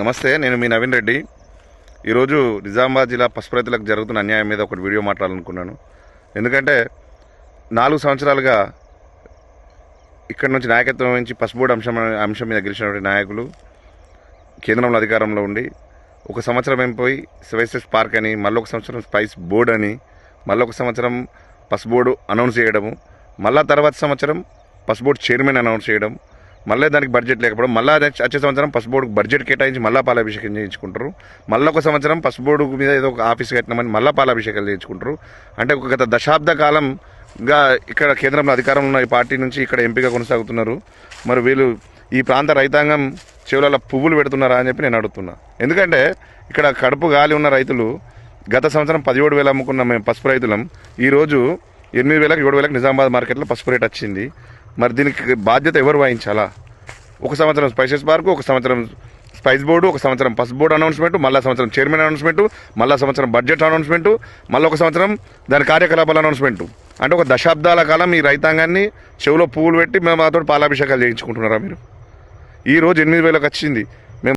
నమస్తే నేను మీ నవీన్ రెడ్డి. ఈరోజు నిజామాబాద్ జిల్లా పసుపు రైతులకు జరుగుతున్న అన్యాయం మీద ఒకటి వీడియో మాట్లాడాలనుకున్నాను. ఎందుకంటే నాలుగు సంవత్సరాలుగా ఇక్కడ నుంచి నాయకత్వం వహించి పసుపు బోర్డు అంశం అంశం మీద గెలిచినటువంటి నాయకులు కేంద్రంలో అధికారంలో ఉండి ఒక సంవత్సరం అయిపోయి సెవెసెస్ పార్క్ అని మళ్ళీ ఒక సంవత్సరం స్పైస్ బోర్డ్ అని మళ్ళీ ఒక సంవత్సరం పసుపు బోర్డు అనౌన్స్ చేయడము మళ్ళా తర్వాత సంవత్సరం పసుపు బోర్డు చైర్మన్ అనౌన్స్ చేయడం మళ్ళీ దానికి బడ్జెట్ లేకపోవడం మళ్ళీ వచ్చే సంవత్సరం పసుపు బోర్డుకు బడ్జెట్ కేటాయించి మళ్ళీ పాలాభిషేకం చేయించుకుంటారు. మళ్ళీ ఒక సంవత్సరం పసుపు బోర్డు మీద ఏదో ఒక ఆఫీస్ కట్టినామని మళ్ళీ పాలాభిషేకాలు చేయించుకుంటారు. అంటే ఒక గత దశాబ్ద కాలంగా ఇక్కడ కేంద్రంలో అధికారంలో ఉన్న ఈ పార్టీ నుంచి ఇక్కడ ఎంపీగా కొనసాగుతున్నారు. మరి వీళ్ళు ఈ ప్రాంత రైతాంగం చెవులలో పువ్వులు పెడుతున్నారా అని చెప్పి నేను అడుగుతున్నా. ఎందుకంటే ఇక్కడ కడుపు గాలి ఉన్న రైతులు గత సంవత్సరం పదిహేడు వేలు అమ్ముకున్న మేము పసుపు రైతులం ఈరోజు ఎనిమిది వేలకు ఏడు వేలకు నిజామాబాద్ మార్కెట్లో పసుపు రేట్ వచ్చింది. మరి దీనికి బాధ్యత ఎవరు వహించాలా? ఒక సంవత్సరం స్పైసెస్ పార్కు ఒక సంవత్సరం స్పైస్ బోర్డు ఒక సంవత్సరం పస్ బోర్డు అనౌన్స్మెంట్ మళ్ళా సంవత్సరం చైర్మన్ అనౌన్స్మెంట్ మళ్ళా సంవత్సరం బడ్జెట్ అనౌన్స్మెంట్ మళ్ళీ ఒక సంవత్సరం దాని కార్యకలాపాల అనౌన్స్మెంట్. అంటే ఒక దశాబ్దాల కాలం ఈ రైతాంగాన్ని చెవులో పువ్వులు పెట్టి మేము మాతో పాలాభిషేకాలు చేయించుకుంటున్నారా మీరు? ఈరోజు ఎనిమిది వేలకు వచ్చింది.